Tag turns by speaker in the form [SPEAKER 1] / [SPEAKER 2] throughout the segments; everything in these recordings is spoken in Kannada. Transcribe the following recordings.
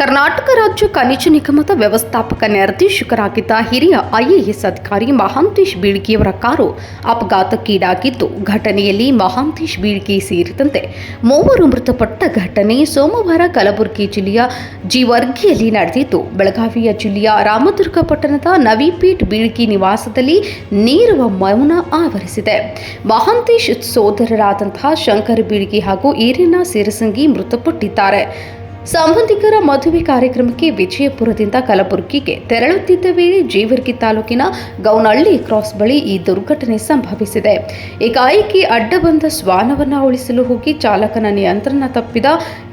[SPEAKER 1] ಕರ್ನಾಟಕ ರಾಜ್ಯ ಖನಿಜ ನಿಗಮದ ವ್ಯವಸ್ಥಾಪಕ ನಿರ್ದೇಶಕರಾಗಿದ್ದ ಹಿರಿಯ ಐಎಎಸ್ ಅಧಿಕಾರಿ ಮಹಾಂತೇಶ್ ಬೀಳ್ಗಿಯವರ ಕಾರು ಅಪಘಾತಕ್ಕೀಡಾಗಿದ್ದು, ಘಟನೆಯಲ್ಲಿ ಮಹಾಂತೇಶ್ ಬೀಳ್ಗಿ ಸೇರಿದಂತೆ ಮೂವರು ಮೃತಪಟ್ಟ ಘಟನೆ ಸೋಮವಾರ ಕಲಬುರಗಿ ಜಿಲ್ಲೆಯ ಜಿವರ್ಗಿಯಲ್ಲಿ ನಡೆದಿದ್ದು, ಬೆಳಗಾವಿಯ ಜಿಲ್ಲೆಯ ರಾಮದುರ್ಗ ಪಟ್ಟಣದ ನವಿಪೇಟ್ ಬೀಳ್ಗಿ ನಿವಾಸದಲ್ಲಿ ನೀರವ ಮೌನ ಆವರಿಸಿದೆ. ಮಹಾಂತೇಶ್ ಸೋದರರಾದಂತಹ ಶಂಕರ್ ಬೀಳ್ಗಿ ಹಾಗೂ ಈರಿನ ಸಿರಸಂಗಿ ಮೃತಪಟ್ಟಿದ್ದಾರೆ. ಸಂಬಂಧಿಕರ ಮದುವೆ ಕಾರ್ಯಕ್ರಮಕ್ಕೆ ವಿಜಯಪುರದಿಂದ ಕಲಬುರಗಿಗೆ ತೆರಳುತ್ತಿದ್ದ ವೇಳೆ ಜೇವರ್ಗಿ ತಾಲೂಕಿನ ಗೌನಹಳ್ಳಿ ಕ್ರಾಸ್ ಬಳಿ ಈ ದುರ್ಘಟನೆ ಸಂಭವಿಸಿದೆ. ಏಕಾಏಕಿ ಅಡ್ಡ ಬಂದ ಶ್ವಾನವನ್ನು ಉಳಿಸಲು ಹೋಗಿ ಚಾಲಕನ ನಿಯಂತ್ರಣ ತಪ್ಪಿದ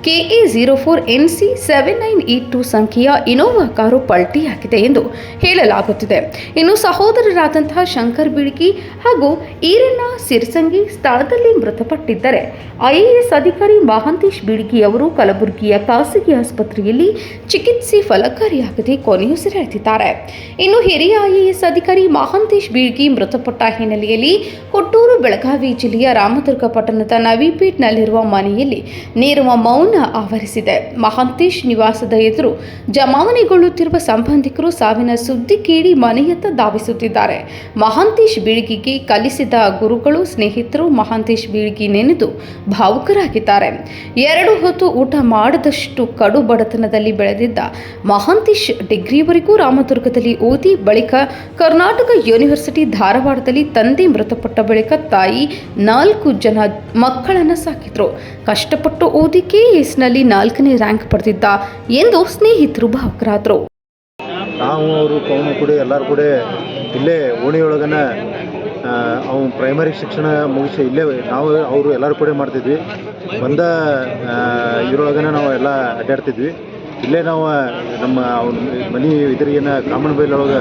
[SPEAKER 1] KA zero four N C seven nine eight two ಸಂಖ್ಯೆಯ ಇನೋವಾ ಕಾರು ಪಲ್ಟಿಯಾಗಿದೆ ಎಂದು ಹೇಳಲಾಗುತ್ತಿದೆ. ಇನ್ನು ಸಹೋದರರಾದಂತಹ ಶಂಕರ್ ಬಿಳ್ಗಿ ಹಾಗೂ ಈರಣ್ಣ ಸಿರ್ಸಂಗಿ ಸ್ಥಳದಲ್ಲಿ ಮೃತಪಟ್ಟಿದ್ದರೆ. ಐಎಎಸ್ ಅಧಿಕಾರಿ ಮಹಾಂತೇಶ್ ಬಿಳ್ಗಿ ಅವರು ಕಲಬುರಗಿಯ ಖಾಸಗಿ ಆಸ್ಪತ್ರೆಯಲ್ಲಿ ಚಿಕಿತ್ಸೆ ಫಲಕಾರಿಯಾಗದೆ ಕೊನೆಯುಸಿರೆಳೆದಿದ್ದಾರೆ ಇನ್ನು ಹಿರಿಯ ಐಎಎಸ್ ಅಧಿಕಾರಿ ಮಹಾಂತೇಶ್ ಬೀಳ್ಗಿ ಮೃತಪಟ್ಟ ಹಿನ್ನೆಲೆಯಲ್ಲಿ ಕೊಟ್ಟೂರು, ಬೆಳಗಾವಿ ಜಿಲ್ಲೆಯ ರಾಮದುರ್ಗ ಪಟ್ಟಣದ ನವಿಪೇಟ್ನಲ್ಲಿರುವ ಮನೆಯಲ್ಲಿ ನೇರುವ ಮೌನ ಆವರಿಸಿದೆ. ಮಹಾಂತೇಶ್ ನಿವಾಸದ ಎದುರು ಜಮಾವಣೆಗೊಳ್ಳುತ್ತಿರುವ ಸಂಬಂಧಿಕರು ಸಾವಿನ ಸುದ್ದಿ ಕೇಳಿ ಮನೆಯತ್ತ ಧಾವಿಸುತ್ತಿದ್ದಾರೆ. ಮಹಾಂತೇಶ್ ಬೀಳ್ಗಿಗೆ ಕಲಿಸಿದ ಗುರುಗಳು, ಸ್ನೇಹಿತರು ಮಹಾಂತೇಶ್ ಬೀಳ್ಗಿ ನೆನೆದು ಭಾವುಕರಾಗಿದ್ದಾರೆ. ಎರಡು ಹೊತ್ತು ಊಟ ಮಾಡದಷ್ಟು ಕಡು ಬಡತನದಲ್ಲಿ ಬೆಳೆದಿದ್ದ ಮಹಾಂತೇಶ್ ಡಿಗ್ರಿವರೆಗೂ ರಾಮದುರ್ಗದಲ್ಲಿ ಓದಿ ಬಳಿಕ ಕರ್ನಾಟಕ ಯೂನಿವರ್ಸಿಟಿ ಧಾರವಾಡದಲ್ಲಿ ತಂದೆ ಮೃತಪಟ್ಟ ಬಳಿಕ ತಾಯಿ ನಾಲ್ಕು ಜನ ಮಕ್ಕಳನ್ನು ಸಾಕಿದ್ರು. ಕಷ್ಟಪಟ್ಟು ಓದಿ ಕೆಎಸ್ನಲ್ಲಿ ನಾಲ್ಕನೇ ರ್ಯಾಂಕ್ ಪಡೆದಿದ್ದ ಎಂದು ಸ್ನೇಹಿತರು ಭಾವಕರಾದರು.
[SPEAKER 2] ನಾವು ಅವರು ಕವನು ಕೂಡ ಎಲ್ಲರೂ ಕೂಡ ಇಲ್ಲೇ ಓಣಿಯೊಳಗನ ಅವ್ನು ಪ್ರೈಮರಿ ಶಿಕ್ಷಣ ಮುಗಿಸಿ ಇಲ್ಲೇ ನಾವು ಅವರು ಎಲ್ಲರೂ ಕೂಡ ಮಾಡ್ತಿದ್ವಿ. ಬಂದ ಇದರೊಳಗನೆ ನಾವು ಎಲ್ಲ ಅಡ್ಡಾಡ್ತಿದ್ವಿ. ಇಲ್ಲೇ ನಾವು, ನಮ್ಮ ಅವ್ನ ಮನೆ ಇದ್ರಿಗೇನ ಕಾಮನ್ ಬೈಲೊಳಗೆ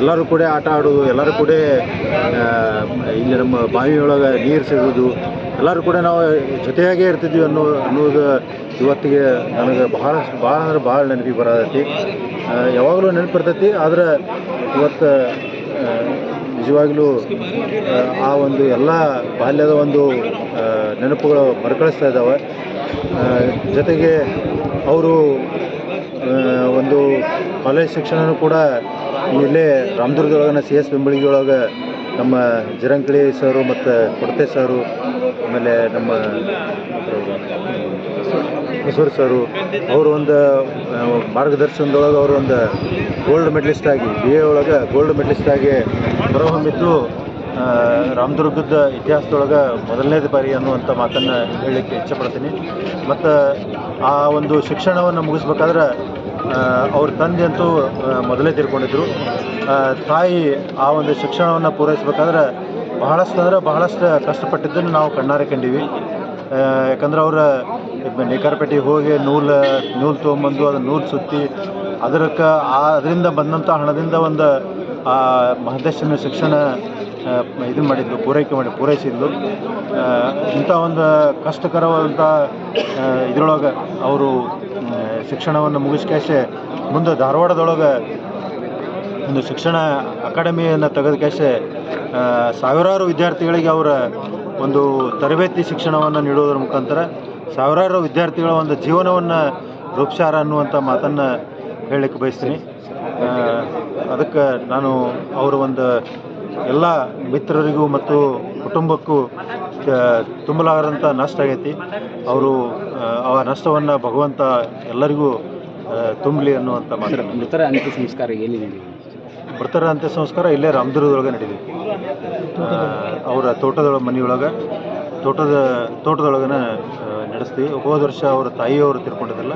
[SPEAKER 2] ಎಲ್ಲರೂ ಕೂಡ ಆಟ ಆಡೋದು, ಎಲ್ಲರೂ ಕೂಡ ಇಲ್ಲಿ ನಮ್ಮ ಬಾವಿಯೊಳಗೆ ನೀರು ಸಿಗೋದು ಎಲ್ಲರೂ ಕೂಡ ನಾವು ಜೊತೆಯಾಗೇ ಇರ್ತಿದ್ವಿ ಅನ್ನೋ, ಅನ್ನೋದು ಇವತ್ತಿಗೆ ನನಗೆ ಭಾಳ ಭಾಳ ಅಂದ್ರೆ ಭಾಳ ನೆನಪಿಗೆ ಬರತೈತಿ. ಯಾವಾಗಲೂ ನೆನಪು ಬರ್ತೈತಿ ಆದ್ರೆ ಇವತ್ತು ನಿಜವಾಗ್ಲೂ ಆ, ಒಂದು ಎಲ್ಲ ಬಾಲ್ಯದ ಒಂದು ನೆನಪುಗಳು ಮರುಕಳಿಸ್ತಾ ಇದ್ದಾವೆ. ಜೊತೆಗೆ ಅವರು ಒಂದು ಕಾಲೇಜ್ ಶಿಕ್ಷಣನೂ ಕೂಡ ಇಲ್ಲೇ ರಾಮದುರ್ಗದೊಳಗನ ಸಿ ಎಸ್ ಬೆಂಬಳಿಗೆಯೊಳಗೆ ನಮ್ಮ ಜಿರಂಕಳಿ ಸರು ಮತ್ತು ಕೊಡತೆ ಸರು ಆಮೇಲೆ ನಮ್ಮ ಬಸವರ್ ಸರು ಅವರು ಒಂದು ಮಾರ್ಗದರ್ಶನದೊಳಗೆ ಅವರು ಒಂದು ಗೋಲ್ಡ್ ಮೆಡಲಿಸ್ಟ್ ಆಗಿ ಬಿ ಎ ಒಳಗೆ ಗೋಲ್ಡ್ ಮೆಡಲಿಸ್ಟ್ ಆಗಿ ಹೊರಹೊಮ್ಮಿದ್ದು ರಾಮದುರ್ಗದ ಇತಿಹಾಸದೊಳಗೆ ಮೊದಲನೇದು ಬಾರಿ ಅನ್ನುವಂಥ ಮಾತನ್ನು ಹೇಳಲಿಕ್ಕೆ ಇಚ್ಛಪಡ್ತೀನಿ. ಮತ್ತು ಆ ಒಂದು ಶಿಕ್ಷಣವನ್ನು ಮುಗಿಸ್ಬೇಕಾದ್ರೆ ಅವ್ರ ತಂದೆ ಅಂತೂ ಮೊದಲೇ ತೀರ್ಕೊಂಡಿದ್ರು ತಾಯಿ ಆ ಒಂದು ಶಿಕ್ಷಣವನ್ನು ಪೂರೈಸಬೇಕಾದ್ರೆ ಬಹಳಷ್ಟು ಅಂದ್ರೆ ಬಹಳಷ್ಟು ಕಷ್ಟಪಟ್ಟಿದ್ದನ್ನು ನಾವು ಕಣ್ಣಾರೆ ಕಂಡೀವಿ. ಯಾಕಂದ್ರೆ ಅವರ ನೇಕಾರಪೇಟೆಗೆ ಹೋಗಿ ನೂಲು ನೂಲು ತೊಗೊಂಬಂದು ಅದನ್ನು ನೂಲು ಸುತ್ತಿ ಅದಕ್ಕೆ ಅದರಿಂದ ಬಂದಂಥ ಹಣದಿಂದ ಒಂದು ಮಹದೇಶನ ಶಿಕ್ಷಣ ಇದು ಮಾಡಿದ್ದು ಪೂರೈಕೆ ಮಾಡಿ ಪೂರೈಸಿದ್ದು ಆ, ಇಂಥ ಒಂದು ಕಷ್ಟಕರವಾದಂಥ ಇದರೊಳಗೆ ಅವರು ಶಿಕ್ಷಣವನ್ನು ಮುಗಿಸ್ಕೇಶೆ ಮುಂದೆ ಧಾರವಾಡದೊಳಗೆ ಒಂದು ಶಿಕ್ಷಣ ಅಕಾಡೆಮಿಯನ್ನು ತೆಗೆದ ಸಾವಿರಾರು ವಿದ್ಯಾರ್ಥಿಗಳಿಗೆ ಅವರ ಒಂದು ತರಬೇತಿ ಶಿಕ್ಷಣವನ್ನು ನೀಡೋದ್ರ ಮುಖಾಂತರ ಸಾವಿರಾರು ವಿದ್ಯಾರ್ಥಿಗಳ ಒಂದು ಜೀವನವನ್ನು ರೂಪಿಸ್ಯಾರ ಅನ್ನುವಂಥ ಮಾತನ್ನು ಹೇಳಲಿಕ್ಕೆ ಬಯಸ್ತೀನಿ. ಅದಕ್ಕೆ ನಾನು ಅವರ ಒಂದು ಎಲ್ಲ ಮಿತ್ರರಿಗೂ ಮತ್ತು ಕುಟುಂಬಕ್ಕೂ ತುಂಬಲಾಗದಂಥ ನಷ್ಟ ಆಗೈತಿ. ಅವರು ಆ, ನಷ್ಟವನ್ನು ಭಗವಂತ ಎಲ್ಲರಿಗೂ ತುಂಬಲಿ ಅನ್ನುವಂಥ ಮಾತು.
[SPEAKER 3] ಮೃತರ ಅಂತ್ಯ ಸಂಸ್ಕಾರ ಎಲ್ಲಿ ನಡೆಯಿತು
[SPEAKER 2] ಮೃತರ ಅಂತ್ಯ ಸಂಸ್ಕಾರ ಇಲ್ಲೇ ರಾಮದುರ್ಗದೊಳಗೆ ನಡೀಲಿ. ಅವರ ತೋಟದೊಳ ಮನೆಯೊಳಗೆ ತೋಟದ ತೋಟದೊಳಗನ ನಡೆಸ್ತೀವಿ. ಹೋದ ವರ್ಷ ಅವರ ತಾಯಿಯವರು ತಿರ್ಕೊಂಡಿದ್ದಲ್ಲ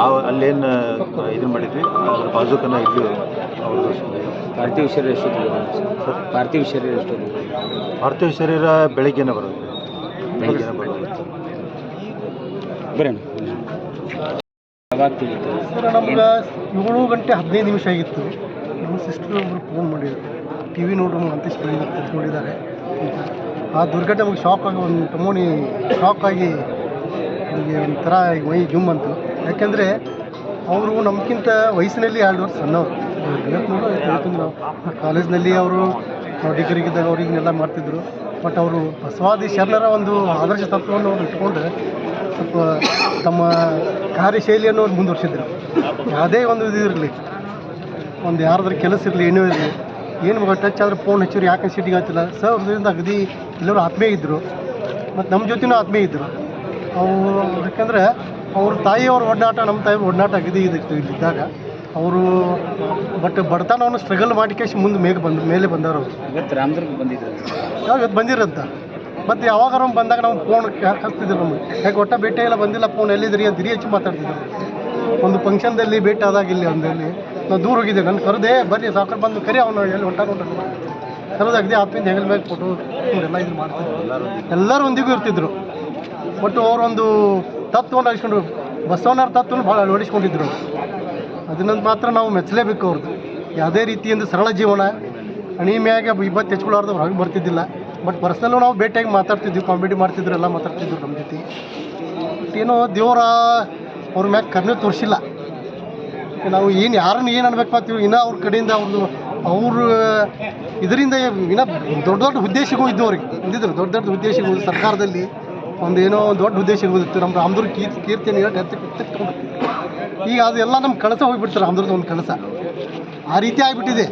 [SPEAKER 2] ಆ ಅಲ್ಲೇನು ಇದನ್ನು ಮಾಡಿದ್ವಿ. ಅದ್ರ ಬಾಜುಕನ ಇಲ್ಲಿ ಅವರು
[SPEAKER 3] ಪಾರ್ಥಿವ ಶರೀರ ಎಷ್ಟೊತ್ತಿಗೆ
[SPEAKER 2] ಸರ್?
[SPEAKER 3] ಪಾರ್ಥಿವ ಶರೀರ ಎಷ್ಟೊತ್ತಿಗೆ
[SPEAKER 2] ಪಾರ್ಥಿವ ಶರೀರ ಬೆಳಗ್ಗೆನೇ ಬರೋದು ಬೆಳಗ್ಗೆನೇ ಬರೋದು
[SPEAKER 3] ಬರೋಣ. ಯಾವಾಗ ತಿಳಿತು
[SPEAKER 4] ಸರ್ ನಮ್ಗೆ ಏಳು ಗಂಟೆ ಹದಿನೈದು ನಿಮಿಷ ಆಗಿತ್ತು. ನಮ್ಮ ಸಿಸ್ಟರ್ ಒಬ್ಬರು ಫೋನ್ ಮಾಡಿದ್ರು. ಟಿ ವಿ ನೋಡು ಅಂತೀಶ್ ಬೆಳಿಗ್ಗೆ ಕರ್ಕೊಂಡಿದ್ದಾರೆ ಆ ದುರ್ಘಟನೆ ನಮಗೆ ಶಾಕ್ ಆಗಿ ಒಂದು ಟಮೋನಿ ಶಾಕ್ ಆಗಿ ನಮಗೆ ಒಂಥರ ಮೈ ಜುಮ್ ಅಂತು ಯಾಕೆಂದರೆ ಅವರು ನಮಗಿಂತ ವಯಸ್ಸಿನಲ್ಲಿ ಎರಡು ವರ್ಷ ಸಣ್ಣವರು ನಾವು. ಕಾಲೇಜ್ನಲ್ಲಿ ಅವರು ಡಿಗ್ರಿಗಿದ್ದಾಗ ಅವ್ರಿಗೆಲ್ಲ ಮಾಡ್ತಿದ್ರು. ಬಟ್ ಅವರು ಬಸವಾದಿ ಶರಣರ ಒಂದು ಆದರ್ಶ ತತ್ವವನ್ನು ಅವ್ರು ಇಟ್ಕೊಂಡು ಸ್ವಲ್ಪ ತಮ್ಮ ಕಾರ್ಯಶೈಲಿಯನ್ನು ಅವ್ರು ಮುಂದುವರಿಸಿದ್ರು. ಯಾವುದೇ ಒಂದು ಇದು ಇರಲಿ, ಒಂದು ಯಾರಾದ್ರೂ ಕೆಲಸ ಇರಲಿ, ಏನೂ ಇರಲಿ, ಏನು ಟಚ್ ಆದ್ರೆ ಫೋನ್ ಹಚ್ಚಿರು ಯಾಕೆ ಸಿಟಿಗೆ ಆಗ್ತಿಲ್ಲ? ಸರ್ ಅವ್ರದ್ರಿಂದ ಅಗದಿ ಎಲ್ಲರೂ ಆತ್ಮೀಯ ಇದ್ದರು ಮತ್ತು ನಮ್ಮ ಜೊತೆನೂ ಆತ್ಮೀಯ ಇದ್ದರು ಅವು ಯಾಕಂದರೆ ಅವ್ರ ತಾಯಿಯವ್ರ ಒಡನಾಟ ನಮ್ಮ ತಾಯಿ ಒಡನಾಟ ಆಗಿದೆ ಇದಿತ್ತು ಇಲ್ಲಿದ್ದಾಗ. ಅವರು ಬಟ್ ಬಡತನವನ್ನು ಸ್ಟ್ರಗಲ್ ಮಾಡಿಕೇಶ್ ಮುಂದೆ ಮೇಗೆ ಬಂದ ಮೇಲೆ ಬಂದವರು ಅವರು.
[SPEAKER 3] ಇವತ್ತು ರಾಮದುರ್ಗ ಬಂದಿದ್ರು
[SPEAKER 4] ಯಾವಾಗ ಇವತ್ತು ಬಂದಿರಂತ ಮತ್ತು ಯಾವಾಗಾರ ಬಂದಾಗ ನಾವು ಫೋನ್ ಹಚ್ತಿದ್ರು ನಮಗೆ. ಯಾಕೆ ಒಟ್ಟ ಭೇಟಿ ಎಲ್ಲ ಬಂದಿಲ್ಲ ಫೋನ್ ಎಲ್ಲಿದ್ರಿ ಅಂತ ಹಿರಿ ಹೆಚ್ಚು ಮಾತಾಡ್ತಿದ್ರು ಒಂದು ಫಂಕ್ಷನ್ದಲ್ಲಿ ಭೇಟಿ ಆದಾಗ ಇಲ್ಲಿ ಒಂದಲ್ಲಿ ನಾವು ದೂರ ಹೋಗಿದ್ದೆ ನನ್ನ ಕರೆದೆ ಬರ್ರಿ ಸಾಕರ್ ಬಂದು ಕರಿ ಅವನು ಎಲ್ಲಿ ಹೊಂಟ ನೋಡ್ರಿ ಕರೆದು ಅಗದಿ ಆತ್ಮೀಯ ಹೆಗಲ ಮೇಲೆ ಫೋಟೋ ಎಲ್ಲ ಇದು ಮಾಡ್ತಿದ್ರು. ಎಲ್ಲರೂ ಒಂದಿಗೂ ಇರ್ತಿದ್ರು. ಒಟ್ಟು ಅವರೊಂದು ತತ್ವವನ್ನು ಅಳಿಸ್ಕೊಂಡು ಬಸವಣ್ಣರ ತತ್ವವನ್ನು ಭಾಳ ಅಳವಡಿಸ್ಕೊಂಡಿದ್ರು. ಅದನ್ನ ಮಾತ್ರ ನಾವು ಮೆಚ್ಚಲೇಬೇಕು ಅವ್ರದ್ದು ಯಾವುದೇ ರೀತಿಯಿಂದ ಸರಳ ಜೀವನ ಹಣಿ ಮ್ಯಾಗೆ ಇಬ್ಬತ್ತು ಹೆಚ್ಕೊಳ್ಳೋರ್ದು ಹೊರಗೆ ಬರ್ತಿದ್ದಿಲ್ಲ. ಬಟ್ ಪರ್ಸ್ನಲ್ಲೂ ನಾವು ಭೇಟಿಯಾಗಿ ಮಾತಾಡ್ತಿದ್ವಿ, ಕಾಮಿಡಿ ಮಾಡ್ತಿದ್ರು, ಎಲ್ಲ ಮಾತಾಡ್ತಿದ್ರು ನಮ್ಮ ಜೊತೆ. ಏನೋ ದೇವರ, ಅವ್ರ ಮ್ಯಾಗ ಕರ್ನೆ ತೋರಿಸಿಲ್ಲ. ನಾವು ಏನು ಯಾರನ್ನ ಏನು ಅನ್ಬೇಕು ಅಂತೀವಿ ಇನ್ನೂ ಅವ್ರ ಕಡೆಯಿಂದ ಅವ್ರದ್ದು ಅವರು ಇದರಿಂದ ಇನ್ನೂ ದೊಡ್ಡ ದೊಡ್ಡ ಉದ್ದೇಶಗಳು ಇದ್ದವ್ರಿಗೆ ಇದ್ದಿದ್ರು ದೊಡ್ಡ ದೊಡ್ಡ ಉದ್ದೇಶಗಳು ಸರ್ಕಾರದಲ್ಲಿ. ಒಂದು ಏನೋ ಒಂದು ದೊಡ್ಡ ಉದ್ದೇಶ ಇರ್ಬೋದಿತ್ತು. ನಮ್ಮ ರಾಮದುರ್ಗ ಕೀರ್ತಿ ಕೀರ್ತಿಯನ್ನು ಹೇಳಿ ಎತ್ತಿ ಈಗ ಅದೆಲ್ಲ ನಮ್ಮ ಕಳಸ ಹೋಗಿಬಿಡ್ತಾರೆ ರಾಮದುರ್ಗದ ಒಂದು ಕಳಸ. ಆ ರೀತಿ ಆಗಿಬಿಟ್ಟಿದೆ.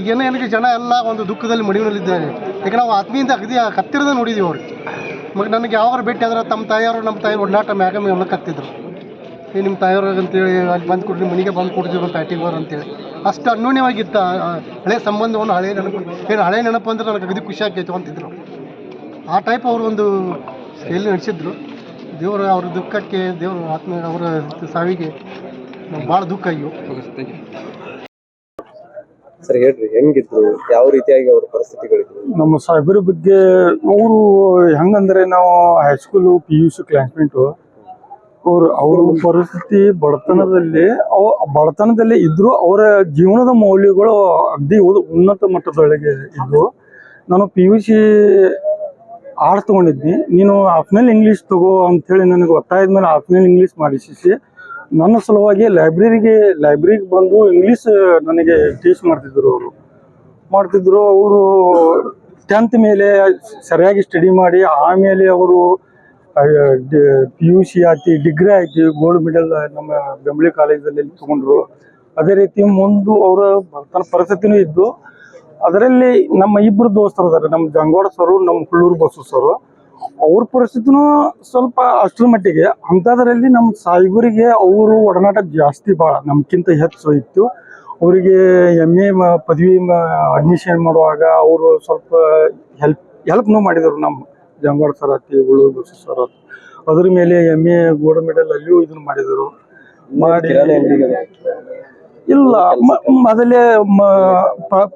[SPEAKER 4] ಈಗೇನೋ ಏನಕ್ಕೆ ಜನ ಎಲ್ಲ ಒಂದು ದುಃಖದಲ್ಲಿ ಮಡಿವಿನಲ್ಲಿದ್ದಾರೆ. ಈಗ ನಾವು ಆತ್ಮೀಯಿಂದ ಅಗದಿ ಹತ್ತಿರದ ನೋಡಿದ್ದೀವಿ ಅವ್ರಿಗೆ ಮಗ ನನಗೆ ಯಾವಾಗ ಭೇಟಿ ಆದರೆ ತಮ್ಮ ತಾಯಿಯವರು ನಮ್ಮ ತಾಯಿ ಒಡನಾಟ ಮ್ಯಾಗ ಕತ್ತಿದ್ರು. ಏ, ನಿಮ್ಮ ತಾಯಿಯವ್ರಿಗೆ ಅಂತೇಳಿ, ಅಲ್ಲಿ ಬಂದು ಕೊಡ್ರಿ ಮನೆಗೆ ಬಂದು ಕೊಡ್ತೀವಿ ಪ್ಯಾಟಿಗೆ ಬರೋ ಅಂತೇಳಿ. ಅಷ್ಟು ಅನ್ಯೋನ್ಯವಾಗಿತ್ತು ಹಳೆ ಸಂಬಂಧವನ್ನು ಹಳೆ ನೆನಪು ಏನು ಹಳೆ ನೆನಪು ಅಂದ್ರೆ ನನಗೆ ಅಗದಿ ಖುಷಿ ಆಗ್ತೈತೆ ಅಂತಿದ್ರು. ಆ ಟೈಪ್ ಅವರು ಒಂದು ಶೈಲಿ ನಡೆಸಿದ್ರು? ದೇವರು ಅವ್ರ ದುಃಖಕ್ಕೆ ದೇವರು ಆತ್ಮ ಅವರ ಸಾವಿಗೆ ಬಹಳ ಭಾಳ ದುಃಖ ಅಯ್ಯೋ
[SPEAKER 5] ಸರ್ ಹೇಳ್ರಿ ಹೆಂಗಿದ್ರು? ಯಾವ ರೀತಿಯಾಗಿ ಅವ್ರ ಪರಿಸ್ಥಿತಿಗಳಿದ್ರು
[SPEAKER 6] ನಮ್ಮ ಸಾಹೇಬರ ಬಗ್ಗೆ ಅವರು ಹೆಂಗಂದ್ರೆ ನಾವು high school P U C classmate ಅವ್ರು ಅವ್ರ ಪರಿಸ್ಥಿತಿ ಬಡತನದಲ್ಲಿ ಅವ ಬಡತನದಲ್ಲಿ ಇದ್ರು ಅವರ ಜೀವನದ ಮೌಲ್ಯಗಳು ಅಗ್ದಿ ಉನ್ನತ ಮಟ್ಟದೊಳಗೆ ಇದ್ವು. ನಾನು ಪಿ ಯು ಸಿ ಆರ್ಟ್ಸ್ ತೊಗೊಂಡಿದ್ನಿ ನೀನು ಆಫ್ನಲ್ ಇಂಗ್ಲೀಷ್ ತಗೋ ಅಂಥೇಳಿ ನನಗೆ ಒತ್ತಾಯದ ಮೇಲೆ ಆಫ್ನಲ್ ಇಂಗ್ಲೀಷ್ ಮಾಡಿಸಿ ನನ್ನ ಸಲುವಾಗಿ ಲೈಬ್ರರಿಗೆ ಲೈಬ್ರರಿಗೆ ಬಂದು ಇಂಗ್ಲೀಷ್ ನನಗೆ ಟೀಚ್ ಮಾಡ್ತಿದ್ರು ಅವರು. ಮಾಡ್ತಿದ್ರು ಅವರು ಟೆಂತ್ ಮೇಲೆ ಸರಿಯಾಗಿ ಸ್ಟಡಿ ಮಾಡಿ, ಆಮೇಲೆ ಅವರು ಪಿ ಯು ಸಿ ಆಯ್ತು ಡಿಗ್ರಿ ಆಯ್ತು ಗೋಲ್ಡ್ ಮೆಡಲ್ ನಮ್ಮ ಬೆಂಬಳಿ ಕಾಲೇಜಲ್ಲಿ ತಗೊಂಡ್ರು. ಅದೇ ರೀತಿ ಮುಂದೆ ಅವರ ತನ್ನ ಪರಿಸ್ಥಿತಿನೂ ಇದ್ದು ಅದರಲ್ಲಿ ನಮ್ಮ ಇಬ್ರು ದೋಸ್ತರು ಅದಾರೆ ನಮ್ಮ ಜಂಗೋಡ ಸರು ನಮ್ಮ ಕುಳ್ಳೂರು ಬಸು ಸರು. ಅವ್ರ ಪರಿಸ್ಥಿತಿನೂ ಸ್ವಲ್ಪ ಅಷ್ಟರ ಮಟ್ಟಿಗೆ. ಅಂಥದ್ರಲ್ಲಿ ನಮ್ಮ ಸಾಯಿಬರಿಗೆ ಅವರು ಒಡನಾಟ ಜಾಸ್ತಿ ಭಾಳ ನಮ್ಗಿಂತ ಹೆಚ್ಚು ಇತ್ತು. ಅವರಿಗೆ ಎಂ ಎ ಪದವಿ ಅಡ್ಮಿಷನ್ ಮಾಡುವಾಗ ಅವರು ಸ್ವಲ್ಪ ಹೆಲ್ಪ್ ಹೆಲ್ಪ್ನೂ ಮಾಡಿದರು ನಮ್ಮ ಜಂಗೋಡ ಸರ್ ಆತಿ ಉಳ್ಳೂರು ಬಸು ಸರ್ ಅದ್ರ ಮೇಲೆ ಎಂ ಎ ಗೋಲ್ಡ್ ಮೆಡಲ್ ಅಲ್ಲಿಯೂ ಇದನ್ನು ಮಾಡಿದರು. ಮಾಡಿ ಇಲ್ಲ ಮೊದಲೇ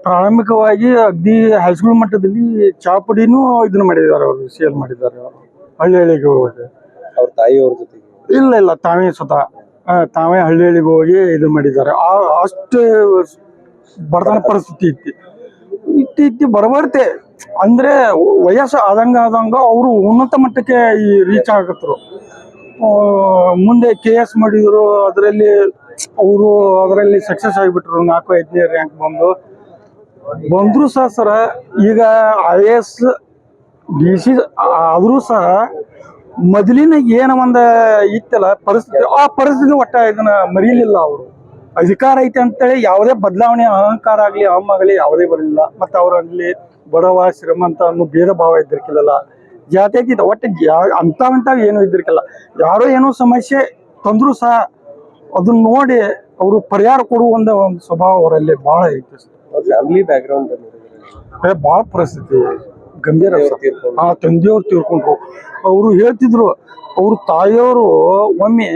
[SPEAKER 6] ಪ್ರಾರಂಭಿಕವಾಗಿ ಅಗ್ದಿ ಹೈಸ್ಕೂಲ್ ಮಟ್ಟದಲ್ಲಿ ಚಾಪುಡಿನೂ ಇದನ್ನ ಮಾಡಿದ್ದಾರೆ ಅವರು ಸೇಲ್ ಮಾಡಿದ್ದಾರೆ ಅವರು. ಹಳ್ಳಿ ಹಳ್ಳಿಗೆ ಹೋಗಿ
[SPEAKER 5] ಅವ್ರ ತಾಯಿಯವ್ರ ಜೊತೆಗೆ?
[SPEAKER 6] ಇಲ್ಲ ಇಲ್ಲ ತಾವೇ ಸ್ವತಃ. ತಾವೇ ಹಳ್ಳಿ ಹಳ್ಳಿಗೆ ಹೋಗಿ ಇದು ಮಾಡಿದ್ದಾರೆ. ಆ- ಅಷ್ಟು ಬಡತನ ಪರಿಸ್ಥಿತಿ ಇತ್ತು. ಇತ್ತಿ ಇತ್ತಿ ಬರಬರ್ತೆ. ಅಂದ್ರೆ ವಯಸ್ಸು ಆದಂಗ ಆದಂಗ ಅವರು ಉನ್ನತ ಮಟ್ಟಕ್ಕೆ ಈ ರೀಚ್ ಆಗತ್ರು. ಮುಂದೆ ಕೆ ಎಸ್ ಮಾಡಿದ್ರು, ಅದರಲ್ಲಿ ಅವರು ಅದರಲ್ಲಿ ಸಕ್ಸಸ್ ಆಗಿಬಿಟ್ರು, ನಾಲ್ಕು ಐದನೇ ರ್ಯಾಂಕ್ ಬಂದು. ಬಂದ್ರು ಸಹ ಸರ, ಈಗ I A S D C ಆದರೂ ಸಹ ಮೊದಲಿನ ಏನ ಒಂದು ಇತ್ತಲ್ಲ, ಪರಿಸ್ಥಿತಿ, ಆ ಪರಿಸ್ಥಿತಿ ಒಟ್ಟ ಇದನ್ನ ಮರೀಲಿಲ್ಲ ಅವರು. ಅಧಿಕಾರ ಐತೆ ಅಂತೇಳಿ ಯಾವುದೇ ಬದಲಾವಣೆ, ಅಹಂಕಾರ ಆಗಲಿ ಅಮ್ಮ ಆಗಲಿ ಯಾವುದೇ ಬರಲಿಲ್ಲ. ಮತ್ತು ಅವರಲ್ಲಿ ಬಡವ ಶ್ರೀಮಂತ ಅನ್ನೋ ಭೇದ ಭಾವ ಇದ್ದಿರ್ಕಿಲ್ಲ ಜಾತಿ ಐತಿ ಒಟ್ಟು ಅಂಥವಂಥವು ಏನು ಇದ್ದಿರ್ಕಿಲ್ಲ. ಯಾರೋ ಏನೋ ಸಮಸ್ಯೆ ತಂದರೂ ಸಹ ಅದನ್ನ ನೋಡಿ ಅವರು ಪರಿಹಾರ ಕೊಡುವ ಒಂದು ಸ್ವಭಾವ ಅವರಲ್ಲಿ ಭಾಳ ಐತೆ.
[SPEAKER 5] ಫ್ಯಾಮಿಲಿ ಬ್ಯಾಕ್ ಗ್ರೌಂಡ್
[SPEAKER 6] ಏ, ಭಾಳ ಪರಿಸ್ಥಿತಿ ಗಂಭೀರ. ಆ ತಂದೆಯವ್ರು ತಿಳ್ಕೊಂಡ್ರು. ಅವರು ಹೇಳ್ತಿದ್ರು ಅವ್ರ ತಾಯಿಯವರು ಒಮ್ಮೆ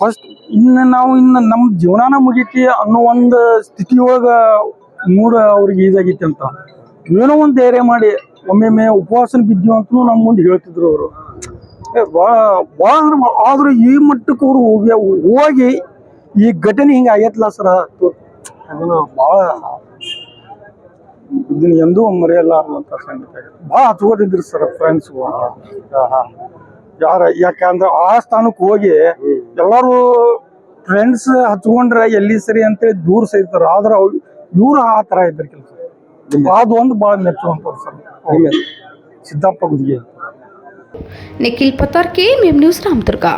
[SPEAKER 6] ಫಸ್ಟ್ ಇನ್ನು ನಾವು ಇನ್ನು ನಮ್ಮ ಜೀವನಾನ ಮುಗೀತಿ ಅನ್ನೋ ಒಂದು ಸ್ಥಿತಿಯೊಳಗ ಮೂಡ ಅವ್ರಿಗೆ ಇದಾಗೈತಿ ಅಂತ ಏನೋ ಒಂದು ಧೈರ್ಯ ಮಾಡಿ ಒಮ್ಮೊಮ್ಮೆ ಉಪವಾಸನ ಬಿದ್ದೀವಿ ಅಂತ ನಮ್ಮ ಮುಂದೆ ಹೇಳ್ತಿದ್ರು ಅವರು. ಭಾಳ ಭಾಳ ಅಂದ್ರೆ ಆದ್ರೆ ಈ ಮಟ್ಟಕ್ಕೆ ಅವರು ಹೋಗಿ ಹೋಗಿ ಈ ಘಟನೆ ಹಿಂಗೆ ಆಗೈತಲ್ಲ ಸರ. ಅದನ್ನು ಭಾಳ ಇದನ್ನ ಎಂದೂ ಮರೆಯಲ್ಲ ಅನ್ನುವಂಥ ಸಂಗತಿ ಭಾಳ ಹತ್ಕೋತಿದ್ರು ಸರ್ ಫ್ರೆಂಡ್ಸ್ ಯಾರ ಯಾಕಂದ್ರೆ ಆ ಸ್ಥಾನಕ್ಕೆ ಹೋಗಿ ಎಲ್ಲರೂ ಫ್ರೆಂಡ್ಸ್ ಹಚ್ಕೊಂಡ್ರೆ ಎಲ್ಲಿ ಸರಿ ಅಂತೇಳಿ ದೂರ ಸೇರ್ತಾರ ಆದ್ರೆ ಅವ್ರು ಇವ್ರು ಆ ಥರ ಇದ್ರ ಕೆಲಸ. ಅದೊಂದು ಒಂದು ಭಾಳ ಮೆಚ್ಚುವಂಥದ್ದು ಸರ್.
[SPEAKER 1] निखिल पतर के मेम न्यूज़ रामदुर्गा।